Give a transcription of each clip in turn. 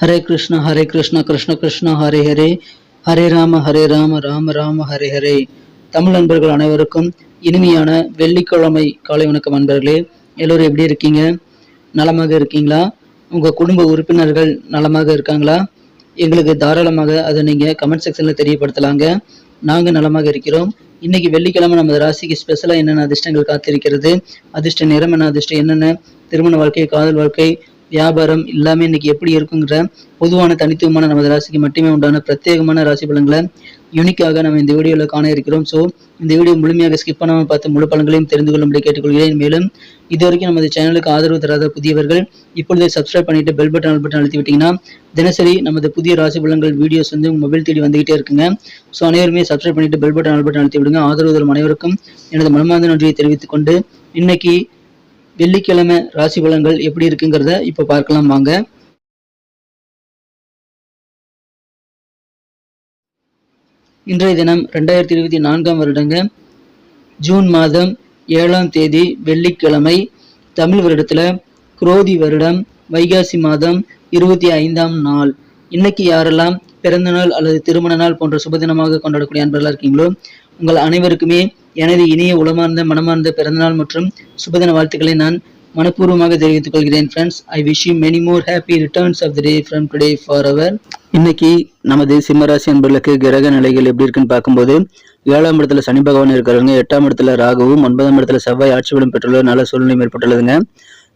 ஹரே கிருஷ்ண ஹரே கிருஷ்ண கிருஷ்ண கிருஷ்ண ஹரே ஹரே. ஹரே ராம ஹரே ராம ராம ராம ஹரே ஹரே. தமிழ் நண்பர்கள் அனைவருக்கும் இனிமையான வெள்ளிக்கிழமை காலை வணக்கம் நண்பர்களே எல்லோரும் எப்படி இருக்கீங்க? நலமாக இருக்கீங்களா? உங்கள் குடும்ப உறுப்பினர்கள் நலமாக இருக்காங்களா? எங்களுக்கு தாராளமாக அதை நீங்கள் கமெண்ட் செக்ஷனில் தெரியப்படுத்தலாங்க. நாங்கள் நலமாக இருக்கிறோம். இன்னைக்கு வெள்ளிக்கிழமை நமது ராசிக்கு ஸ்பெஷலாக என்னென்ன அதிர்ஷ்டங்கள் காத்திருக்கிறது? அதிர்ஷ்ட நிறம் என்ன அதிர்ஷ்டம் என்னென்ன? திருமண வாழ்க்கை காதல் வாழ்க்கை வியாபாரம் எல்லாமே இன்னைக்கு எப்படி இருக்குங்கிற பொதுவான தனித்துவமான நமது ராசிக்கு மட்டுமே உண்டான பிரத்யேகமான ராசி பலன்களை யூனிக்காக நம்ம இந்த வீடியோவில் காண இருக்கிறோம். ஸோ இந்த வீடியோ முழுமையாக ஸ்கிப் பண்ணாமல் பார்த்து முழு பலன்களையும் தெரிந்து கொள்ளும்படி கேட்டுக்கொள்கிறேன். மேலும் இது வரைக்கும் நமது சேனலுக்கு ஆதரவு தராத புதியவர்கள் இப்பொழுதே சப்ஸ்கிரைப் பண்ணிட்டு பெல் பட்டன் ஆல் பட்டன் அழுத்தி விட்டீங்கன்னா தினசரி நமது புதிய ராசி பலன்கள் வீடியோஸ் வந்து உங்கள் மொபைல் தேடி வந்துகிட்டே இருக்குங்க. ஸோ அனைவருமே சப்ஸ்கிரைப் பண்ணிட்டு பெல் பட்டன் ஆல் பட்டன் அழுத்தி விடுங்க. ஆதரவு தரும் அனைவருக்கும் எனது மனமார்ந்த நன்றியை தெரிவித்துக் கொண்டு இன்னைக்கு வெள்ளிக்கிழமை ராசி பலன்கள் எப்படி இருக்குங்கிறத இப்போ பார்க்கலாம் வாங்க. இன்றைய தினம் ரெண்டாயிரத்தி இருபத்தி நான்காம் வருடங்க. ஜூன் மாதம் ஏழாம் தேதி வெள்ளிக்கிழமை தமிழ் வருடத்துல குரோதி வருடம் வைகாசி மாதம் இருபத்தி ஐந்தாம் நாள். இன்னைக்கு யாரெல்லாம் பிறந்த நாள் அல்லது திருமண நாள் போன்ற சுபதினமாக கொண்டாடக்கூடிய அன்பர்களாக இருக்கீங்களோ உங்கள் அனைவருக்குமே எனது இனிய உளமார்ந்த மனமார்ந்த பிறந்தநாள் மற்றும் சுபதின வாழ்த்துக்களை நான் மனப்பூர்வமாக தெரிவித்துக் கொள்கிறேன் friends I wish you many more happy returns of the day from today for அவர் இன்னைக்கு நமது சிம்மராசி அன்பர்களுக்கு கிரக நிலைகள் எப்படி இருக்குன்னு பார்க்கும்போது ஏழாம் இடத்துல சனி பகவான் இருக்கிறவங்க எட்டாம் இடத்துல ராகுவும் ஒன்பதாம் இடத்துல செவ்வாய் ஆட்சி பலம் பெற்றுள்ள நல்ல சூழ்நிலை ஏற்பட்டுள்ளதுங்க.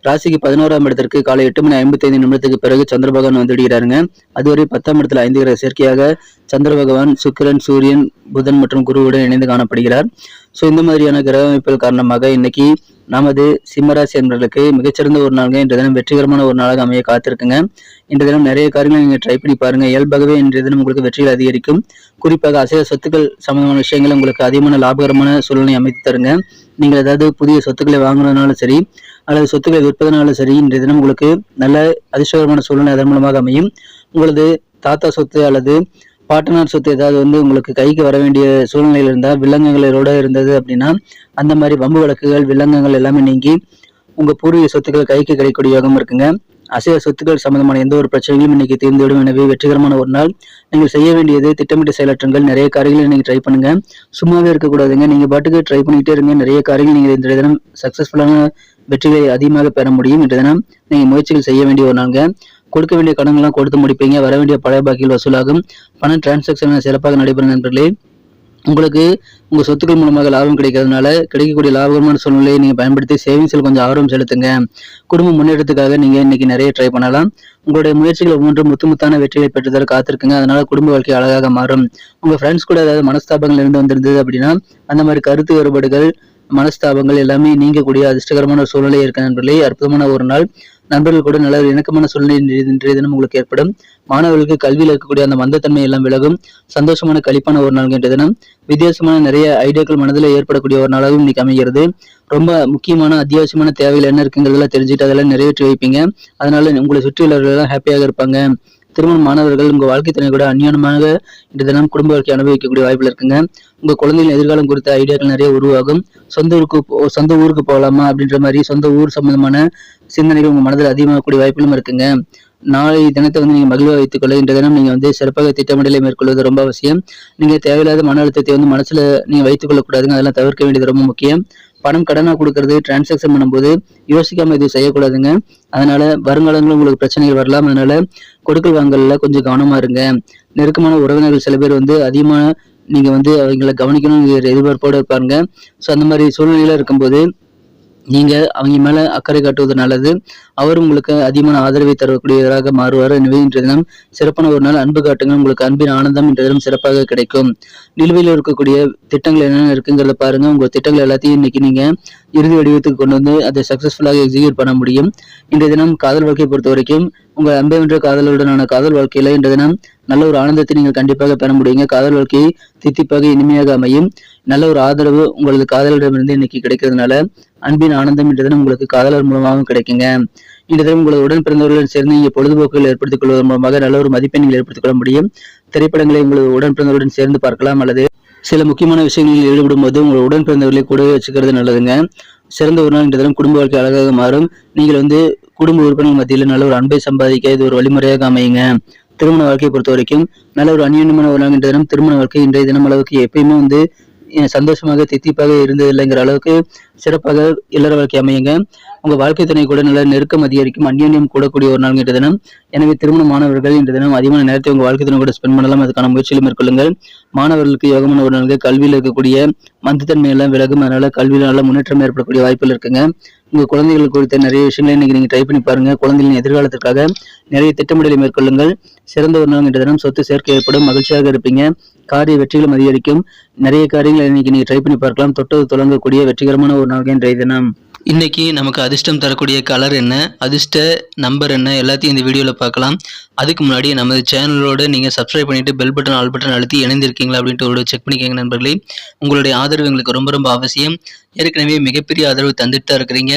ராசிக்கு பதினோராம் இடத்திற்கு காலை எட்டு மணி ஐம்பத்தி ஐந்து நிமிடத்துக்கு பிறகு சந்திர பகவான் வந்துடுகிறாருங்க அதுவரை பத்தாம் இடத்துல ஐந்து கிரக சேர்க்கையாக சந்திர பகவான் சுக்கிரன் சூரியன் புதன் மற்றும் குருவுடன் இணைந்து காணப்படுகிறார். ஸோ இந்த மாதிரியான கிரக அமைப்புகள் காரணமாக இன்னைக்கு நமது சிம்மராசி என்பர்களுக்கு மிகச்சிறந்த ஒரு நாளுங்க. இன்றைய தினம் வெற்றிகரமான ஒரு நாளாக அமைய காத்திருக்குங்க. இன்றைய தினம் நிறைய காரியங்களை நீங்க ட்ரை பண்ணி பாருங்க. இயல்பாகவே இன்றைய தினம் உங்களுக்கு வெற்றிகள் அதிகரிக்கும். குறிப்பாக அசைய சொத்துக்கள் சம்பந்தமான விஷயங்கள் உங்களுக்கு அதிகமான லாபகரமான சூழ்நிலை அமைத்து தருங்க. நீங்கள் ஏதாவது புதிய சொத்துக்களை வாங்கினதுனாலும் சரி அல்லது சொத்துக்களை விற்பதனாலும் சரி இன்றைய தினம் உங்களுக்கு நல்ல அதிர்ஷ்டகரமான சூழ்நிலை அதன் மூலமாக அமையும். உங்களது தாத்தா சொத்து அல்லது பாட்டனார் சொத்து ஏதாவது வந்து உங்களுக்கு கைக்கு வர வேண்டிய சூழ்நிலையில் இருந்தால் விலங்குகளோட இருந்தது அப்படின்னா அந்த மாதிரி வம்பு வழக்குகள் விலங்குகள் எல்லாமே நீங்கி உங்கள் பூர்வீக சொத்துக்கள் கைக்கு கிடைக்கக்கூடிய யோகம் இருக்குங்க. அசைய சொத்துக்கள் சம்பந்தமான எந்த ஒரு பிரச்சனையும் இன்னைக்கு தீர்ந்துவிடும். எனவே வெற்றிகரமான ஒரு நாள். நீங்கள் செய்ய வேண்டியது திட்டமிட்ட செயலாற்றுங்கள். நிறைய காரியங்களை நீங்கள் ட்ரை பண்ணுங்க. சும்மாவே இருக்கக்கூடாதுங்க. நீங்கள் பாட்டுக்கு ட்ரை பண்ணிக்கிட்டே இருங்க. நிறைய காரியங்கள் நீங்கள் இந்த தினம் சக்சஸ்ஃபுல்லான வெற்றிகளை அதிகமாக பெற முடியும். இன்றைய தினம் நீங்கள் முயற்சிகள் செய்ய வேண்டிய ஒரு நாளுங்க. கொடுக்க வேண்டிய கடன்கள்லாம் கொடுத்து முடிப்பீங்க. வர வேண்டிய பழைய பாக்கிகள் வசூலாகும். பண டிரான்சாக்ஷன் சிறப்பாக நடைபெறும் நண்பர்களே. உங்களுக்கு உங்க சொத்துக்கள் மூலமாக லாபம் கிடைக்கிறதுனால கிடைக்கக்கூடிய லாபகரமான சூழ்நிலையை நீங்க பயன்படுத்தி சேவிங்ஸில் கொஞ்சம் ஆர்வம் செலுத்துங்க. குடும்ப முன்னேற்றத்துக்காக நீங்க இன்னைக்கு நிறைய ட்ரை பண்ணலாம். உங்களுடைய முயற்சிகள் ஒவ்வொன்றும் முத்து முத்தான வெற்றிகளை பெற்றுதல் காத்திருக்குங்க. அதனால குடும்ப வாழ்க்கை அழகாக மாறும். உங்க ஃப்ரெண்ட்ஸ் கூட ஏதாவது மனஸ்தாபங்கள் இருந்து வந்திருந்தது அப்படின்னா அந்த மாதிரி கருத்து வேறுபாடுகள் மனஸ்தாபங்கள் எல்லாமே நீங்கக்கூடிய அதிர்ஷ்டகரமான சூழ்நிலை இருக்க நண்பர்களே. அற்புதமான ஒரு நாள். நண்பர்கள் கூட நல்ல இணக்கமான சூழ்நிலை இன்றைய தினம் உங்களுக்கு ஏற்படும். மாணவர்களுக்கு கல்வியில் இருக்கக்கூடிய அந்த மந்தத்தன்மை எல்லாம் விலகும். சந்தோஷமான கழிப்பான ஒரு நாள் இன்றைய தினம். வித்தியாசமான நிறைய ஐடியாக்கள் மனதில் ஏற்படக்கூடிய ஒரு நாளாகவும் இன்னைக்கு அமைகிறது. ரொம்ப முக்கியமான அத்தியாவசியமான தேவைகள் என்ன இருக்குங்கிறதெல்லாம் தெரிஞ்சுட்டு அதெல்லாம் நிறைவேற்றி வைப்பீங்க. அதனால உங்களை சுற்றியுள்ளவர்கள் எல்லாம் ஹாப்பியாக இருப்பாங்க. திருமண மாணவர்கள் உங்க வாழ்க்கை துணை கூட அந்நியனமாக இன்று தினம் குடும்ப வாழ்க்கை அனுபவிக்கக்கூடிய வாய்ப்புகள் இருக்குங்க. உங்க குழந்தைகள் எதிர்காலம் குறித்த ஐடியாக்கள் நிறைய உருவாகும். சொந்த ஊருக்கு போ- சொந்த ஊருக்கு போகலாமா அப்படின்ற மாதிரி சொந்த ஊர் சம்பந்தமான சிந்தனைகள் உங்க மனதில் அதிகமாகக்கூடிய வாய்ப்புகளும் இருக்குங்க. நாளை தினத்தை வந்து நீங்க மகிழ்வா வைத்துக் கொள்ள இன்றைய தினம் நீங்க வந்து சிறப்பாக திட்டமிடலை மேற்கொள்வது ரொம்ப அவசியம். நீங்க தேவையில்லாத மன அழுத்தத்தை வந்து மனசுல நீங்க வைத்துக் கொள்ளக்கூடாதுங்க. அதெல்லாம் தவிர்க்க வேண்டியது ரொம்ப முக்கியம். பணம் கடனா கொடுக்கறது டிரான்சாக்ஷன் பண்ணும்போது யோசிக்காம இது செய்யக்கூடாதுங்க. அதனால வருங்காலங்களும் உங்களுக்கு பிரச்சனைகள் வரலாம். அதனால கொடுக்கல் வாங்கல கொஞ்சம் கவனமா இருங்க. நெருக்கமான உறவினர்கள் சில பேர் வந்து அதிகமான நீங்க வந்து அவங்கள கவனிக்கணும்னு எதிர்பார்ப்போடு இருப்பாருங்க ஸோ அந்த மாதிரி சூழ்நிலையில இருக்கும்போது நீங்க அவங்க மேல அக்கறை காட்டுவது நல்லது. அவர் உங்களுக்கு அதிகமான ஆதரவை தரக்கூடியவராக மாறுவார். எனவே இன்றைய தினம் சிறப்பான ஒரு நாள். அன்பு காட்டுங்கள். உங்களுக்கு அன்பின் ஆனந்தம் இன்றைய தினம் சிறப்பாக கிடைக்கும். நிலுவையில் இருக்கக்கூடிய திட்டங்கள் என்னென்ன இருக்குங்கிறத பாருங்க. உங்கள் திட்டங்கள் எல்லாத்தையும் இன்னைக்கு நீங்க இறுதி வடிவத்துக்கு கொண்டு வந்து அதை சக்சஸ்ஃபுல்லாக எக்ஸிக்யூட் பண்ண முடியும். இன்றைய தினம் காதல் வாழ்க்கையை பொறுத்த வரைக்கும் உங்க அன்பை வென்ற காதலுடனான காதல் வாழ்க்கையில இன்றைய தினம் நல்ல ஒரு ஆனந்தத்தை நீங்கள் கண்டிப்பாக பெற முடியுங்க. காதல் வாழ்க்கை தித்திப்பாக இனிமையாக அமையும். நல்ல ஒரு ஆதரவு உங்களது காதலிடமிருந்து இன்னைக்கு கிடைக்கிறதுனால அன்பின் ஆனந்தம் இன்று தினம் உங்களுக்கு காதலர் மூலமாகவும் கிடைக்குங்க. இன்று தினம் உங்களது உடன் பிறந்தவர்களுடன் சேர்ந்து நீங்கள் பொழுதுபோக்குகள் ஏற்படுத்திக் கொள்வதன் மூலமாக நல்ல ஒரு மதிப்பெண்கள் நீங்கள் ஏற்படுத்திக் கொள்ள முடியும். திரைப்படங்களை உங்களது உடன் பிறந்தவருடன் சேர்ந்து பார்க்கலாம் அல்லது சில முக்கியமான விஷயங்களில் ஈடுபடும் போது உங்கள் உடன் பிறந்தவர்களை கூடவே வச்சுக்கிறது நல்லதுங்க. சிறந்த ஒரு நாள் இன்றைய தினம் குடும்ப வாழ்க்கை அழகாக மாறும். நீங்கள் வந்து குடும்ப உறுப்பினர் மத்தியில் நல்ல ஒரு அன்பை சம்பாதிக்க இது ஒரு வழிமுறையாக அமையுங்க. திருமண வாழ்க்கையை பொறுத்த வரைக்கும் நல்ல ஒரு அந்யோன்யமான ஒரு நாள் இன்றைய தினம் திருமண வாழ்க்கை இன்றைய தினம் அளவுக்கு எப்பயுமே வந்து சந்தோஷமாக தித்திப்பாக இருந்தது இல்லைங்கிற அளவுக்கு சிறப்பாக இல்லற வாழ்க்கை அமையுங்க. உங்க வாழ்க்கை துணை கூட நல்ல நெருக்கம் அதிகரிக்கும். அந்யோன்யம் கூடக்கூடிய ஒரு நாள் இன்றைய தினம். எனவே திருமண மாணவர்கள் இன்றைய தினம் அதிகமான நேரத்தை உங்க வாழ்க்கை துணை கூட ஸ்பெண்ட் பண்ணலாம் அதுக்கான முயற்சியிலும் மேற்கொள்ளுங்கள். மாணவர்களுக்கு யோகமான ஒரு நாளுக்கு கல்வியில் இருக்கக்கூடிய மந்தத்தன்மை எல்லாம் விலகும். அதனால கல்வியில் நல்ல முன்னேற்றம் ஏற்படக்கூடிய வாய்ப்புகள் இருக்குங்க. உங்க குழந்தைகள் குறித்த நிறைய விஷயங்களை இன்னைக்கு நீங்க ட்ரை பண்ணி பாருங்க. குழந்தைகளின் எதிர்காலத்திற்காக நிறைய திட்டமிடலை மேற்கொள்ளுங்கள். சிறந்த ஒரு நாள் தினம். சொத்து சேர்க்கை ஏற்படும். மகிழ்ச்சியாக இருப்பீங்க. காரிய வெற்றிகளும் அதிகரிக்கும். நிறைய காரியங்களை இன்னைக்கு நீங்க ட்ரை பண்ணி பார்க்கலாம். தொட்டது தொடங்கக்கூடிய வெற்றிகரமான ஒரு நாள் தினம் இன்னைக்கு நமக்கு அதிர்ஷ்டம் தரக்கூடிய கலர் என்ன? அதிர்ஷ்ட நம்பர் என்ன? எல்லாத்தையும் இந்த வீடியோவில் பார்க்கலாம். அதுக்கு முன்னாடி நமது சேனலோட நீங்கள் சப்ஸ்கிரைப் பண்ணிட்டு பெல் பட்டன் ஆல் பட்டன் அழுத்தி இணைந்திருக்கீங்களா அப்படின்ட்டு ஒரு செக் பண்ணிக்கோங்க நண்பர்களே. உங்களுடைய ஆதரவு எங்களுக்கு ரொம்ப ரொம்ப அவசியம். ஏற்கனவே மிகப்பெரிய ஆதரவு தந்துட்டு தான் இருக்கிறீங்க.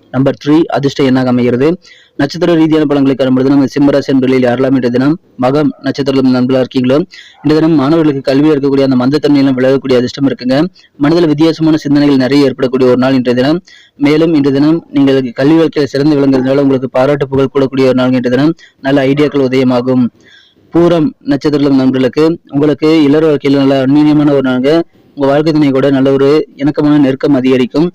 நம்பர் த்ரீ அதிர்ஷ்ட எண்ணாக அமைகிறது? நட்சத்திர ரீதியான பலன்களை காணும்பொழுது நம்ம சிம்மராசி என்பதில் யாரெல்லாம் இன்றைய தினம் மகம் நட்சத்திரம் நண்பர்களா இருக்கீங்களோ இந்த தினம் மாணவர்களுக்கு கல்வியில் இருக்கக்கூடிய அந்த மந்தத்தன்மையெல்லாம் விலகக்கூடிய அதிர்ஷ்டம் இருக்குங்க. மனதில் வித்தியாசமான சிந்தனைகள் நிறைய ஏற்படக்கூடிய ஒரு நாள் இன்றைய தினம். மேலும் இன்றைய தினம் நீங்கள் கல்வி வாழ்க்கையில் சிறந்து விளங்குறதுனால உங்களுக்கு பாராட்டு புகழ் கூடக்கூடிய ஒரு நாள் இன்றைய தினம். நல்ல ஐடியாக்கள் உதயமாகும். பூரம் நட்சத்திரம் நண்பர்களுக்கு உங்களுக்கு இளர் வாழ்க்கையில் நல்ல அந்நியமான ஒரு நாள் உங்க வாழ்க்கை துணை கூட நல்ல ஒரு இணக்கமான நெருக்கம் அதிகரிக்கும்.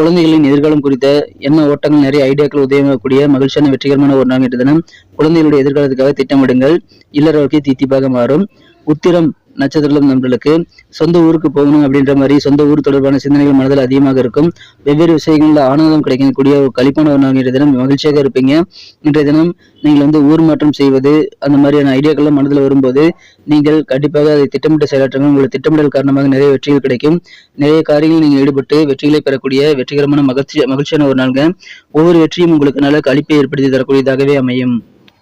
குழந்தைகளின் எதிர்காலம் குறித்த என்ன ஓட்டங்கள் நிறைய ஐடியாக்கள் உதயமாகக்கூடிய மகிழ்ச்சியான வெற்றிகரமான ஒரு நாள் தினம். குழந்தைகளுடைய எதிர்காலத்துக்காக திட்டமிடுங்கள். இல்லற வாழ்க்கை தீத்திப்பாக மாறும். உத்திரம் நட்சத்திரம் நண்பர்களுக்கு சொந்த ஊருக்கு போகணும் அப்படின்ற மாதிரி சொந்த ஊர் தொடர்பான சிந்தனைகள் மனதில் அதிகமாக இருக்கும். வெவ்வேறு விஷயங்களில் ஆனந்தம் கிடைக்கக்கூடிய ஒரு கழிப்பான ஒரு நாள் இன்றைய தினம். மகிழ்ச்சியாக இருப்பீங்க. இன்றைய தினம் நீங்கள் வந்து ஊர் மாற்றம் செய்வது அந்த மாதிரியான ஐடியாக்கள்லாம் மனதில் வரும்போது நீங்கள் கண்டிப்பாக அதை திட்டமிட்ட செயலாற்றுங்கள். உங்களுடைய திட்டமிடல் காரணமாக நிறைய வெற்றிகள் கிடைக்கும். நிறைய காரியங்களில் நீங்கள் ஈடுபட்டு வெற்றிகளை பெறக்கூடிய வெற்றிகரமான மகிழ்ச்சி மகிழ்ச்சியான ஒரு நாள்ங்க. ஒவ்வொரு வெற்றியும் உங்களுக்கு நல்ல கழிப்பை ஏற்படுத்தி தரக்கூடியதாகவே அமையும்.